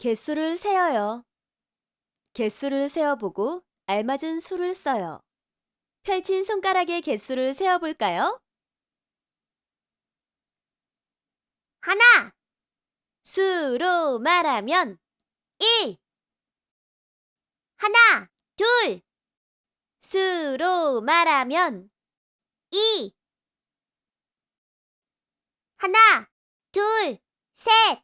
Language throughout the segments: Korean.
개수를 세어요. 개수를 세어보고 알맞은 수를 써요. 펼친 손가락의 개수를 세어볼까요? 하나, 수로 말하면 1. 하나, 둘, 수로 말하면 2. 하나, 둘, 셋,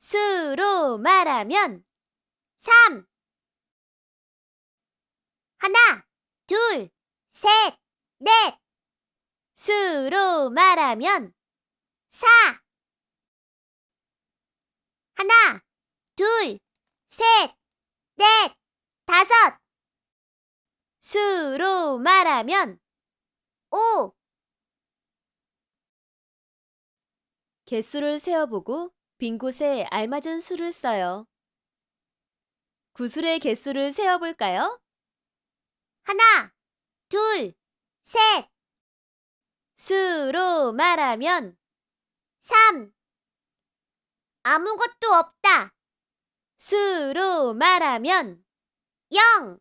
수로 말하면 3. 하나, 둘, 셋, 넷, 수로 말하면 4. 하나, 둘, 셋, 넷, 다섯, 수로 말하면 5. 개수를 세어보고 빈 곳에 알맞은 수를 써요. 구슬의 개수를 세어볼까요? 하나, 둘, 셋, 수로 말하면 3. 아무것도 없다. 수로 말하면 0.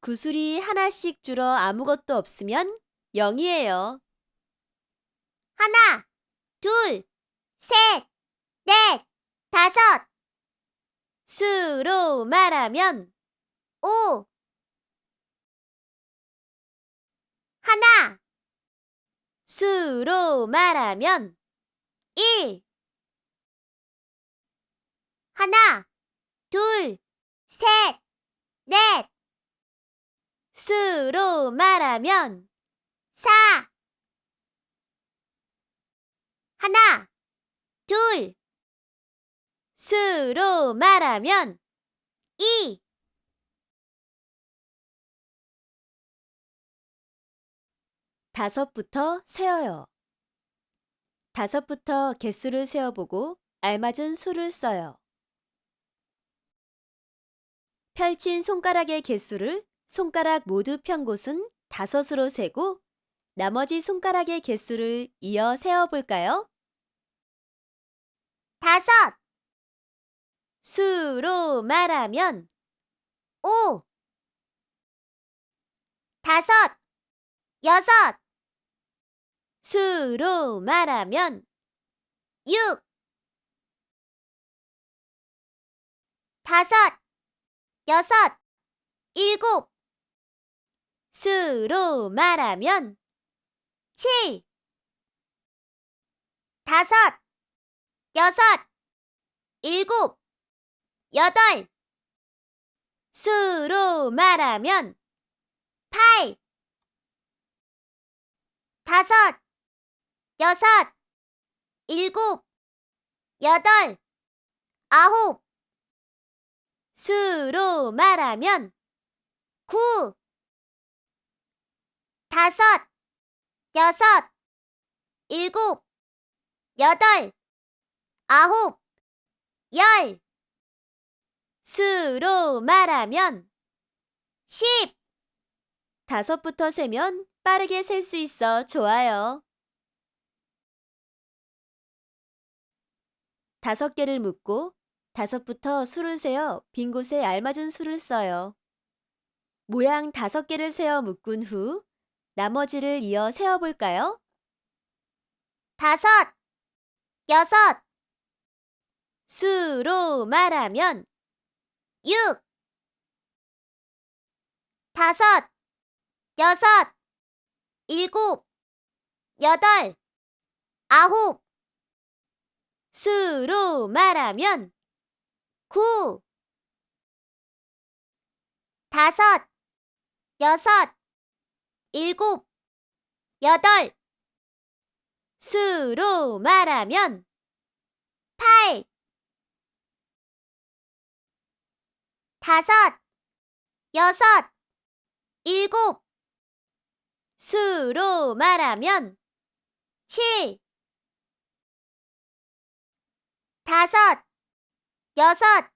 구슬이 하나씩 줄어 아무것도 없으면 0이에요. 하나, 둘, 셋, 넷, 다섯, 수로 말하면 5. 하나, 수로 말하면 1. 하나, 둘, 셋, 넷, 수로 말하면 4. 하나, 둘, 수로 말하면 2. 다섯부터 세어요. 다섯부터 개수를 세어보고 알맞은 수를 써요. 펼친 손가락의 개수를 손가락 모두 편 곳은 다섯으로 세고 나머지 손가락의 개수를 이어 세어볼까요? 다섯, 수로 말하면 5. 다섯, 여섯, 수로 말하면 6. 다섯, 여섯, 일곱, 수로 말하면 7. 다섯, 여섯, 일곱, 여덟, 수로 말하면 8. 다섯, 여섯, 일곱, 여덟, 아홉, 수로 말하면 9. 다섯, 여섯, 일곱, 여덟, 아홉, 열, 수로 말하면 10. 다섯부터 세면 빠르게 셀 수 있어 좋아요. 다섯 개를 묶고 다섯부터 수를 세어 빈 곳에 알맞은 수를 써요. 모양 다섯 개를 세어 묶은 후 나머지를 이어 세어 볼까요? 다섯, 여섯, 수로 말하면 6. 다섯, 여섯, 일곱, 여덟, 아홉, 수로 말하면 9. 다섯, 여섯, 일곱, 여덟, 수로 말하면 8. 다섯, 여섯, 일곱, 수로 말하면 7. 다섯, 여섯,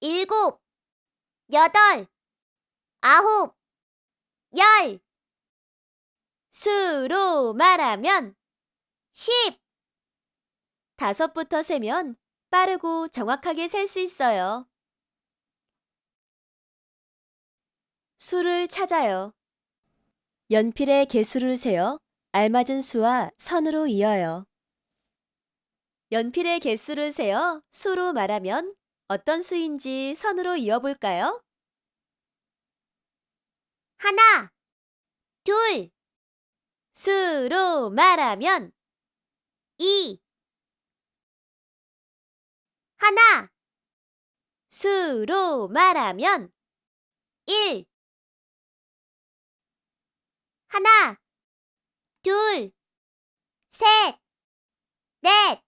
일곱, 여덟, 아홉, 열, 수로 말하면 10. 다섯부터 세면 빠르고 정확하게 셀 수 있어요. 수를 찾아요. 연필의 개수를 세어 알맞은 수와 선으로 이어요. 연필의 개수를 세어 수로 말하면 어떤 수인지 선으로 이어볼까요? 하나, 둘, 수로 말하면 이. 하나, 수로 말하면 일. 하나, 둘, 셋, 넷,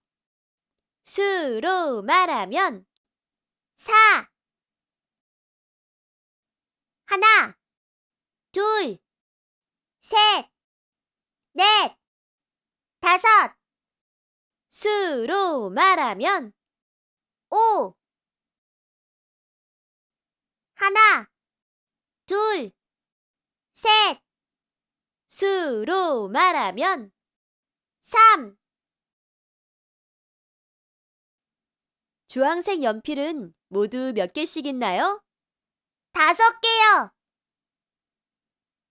수로 말하면 사. 하나, 둘, 셋, 넷, 다섯, 수로 말하면 오. 하나, 둘, 셋, 수로 말하면 삼. 주황색 연필은 모두 몇 개씩 있나요? 다섯 개요.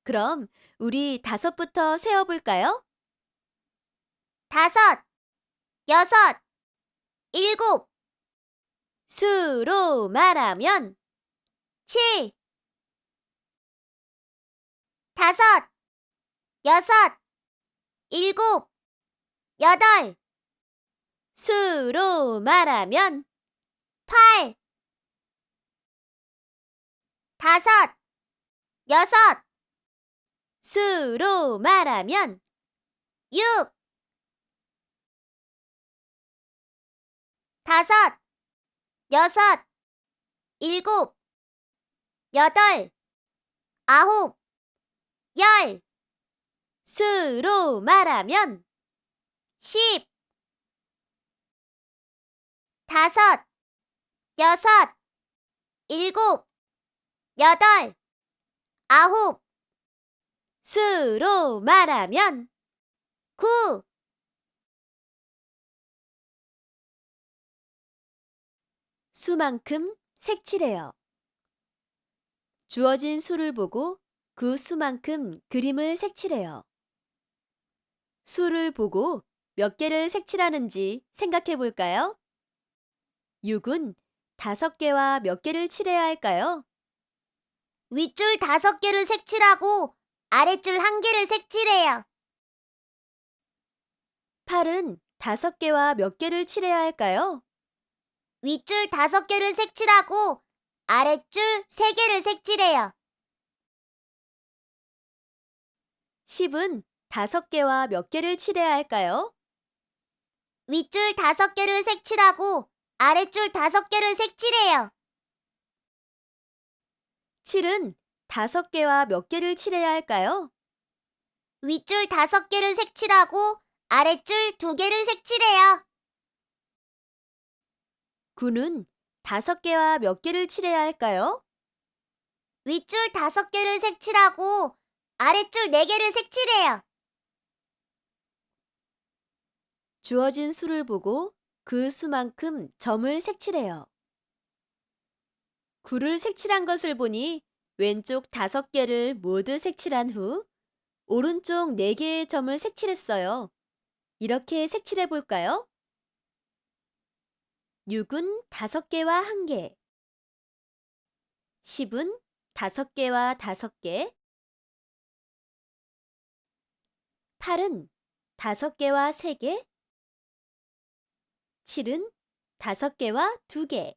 그럼 우리 다섯부터 세어볼까요? 다섯, 여섯, 일곱, 수로 말하면 칠. 다섯, 여섯, 일곱, 여덟, 수로 말하면 팔. 다섯, 여섯, 수로 말하면 육. 다섯, 여섯, 일곱, 여덟, 아홉, 열, 수로 말하면 십. 다섯, 여섯, 일곱, 여덟, 아홉, 수로 말하면 구. 수만큼 색칠해요. 주어진 수를 보고 그 수만큼 그림을 색칠해요. 수를 보고 몇 개를 색칠하는지 생각해 볼까요? 6은 다섯 개와 몇 개를 칠해야 할까요? 윗줄 다섯 개를 색칠하고 아랫줄 한 개를 색칠해요. 8은 다섯 개와 몇 개를 칠해야 할까요? 윗줄 다섯 개를 색칠하고 아랫줄 세 개를 색칠해요. 10은 다섯 개와 몇 개를 칠해야 할까요? 윗줄 다섯 개를 색칠하고 아랫줄 다섯 개를 색칠해요. 7은 다섯 개와 몇 개를 칠해야 할까요? 윗줄 다섯 개를 색칠하고 아랫줄 두 개를 색칠해요. 9는 다섯 개와 몇 개를 칠해야 할까요? 윗줄 다섯 개를 색칠하고 아랫줄 네 개를 색칠해요. 주어진 수를 보고 그 수만큼 점을 색칠해요. 9를 색칠한 것을 보니 왼쪽 다섯 개를 모두 색칠한 후 오른쪽 네 개의 점을 색칠했어요. 이렇게 색칠해 볼까요? 6은 다섯 개와 한 개, 10은 다섯 개와 다섯 개, 8은 다섯 개와 세 개, 7은 다섯 개와 두 개.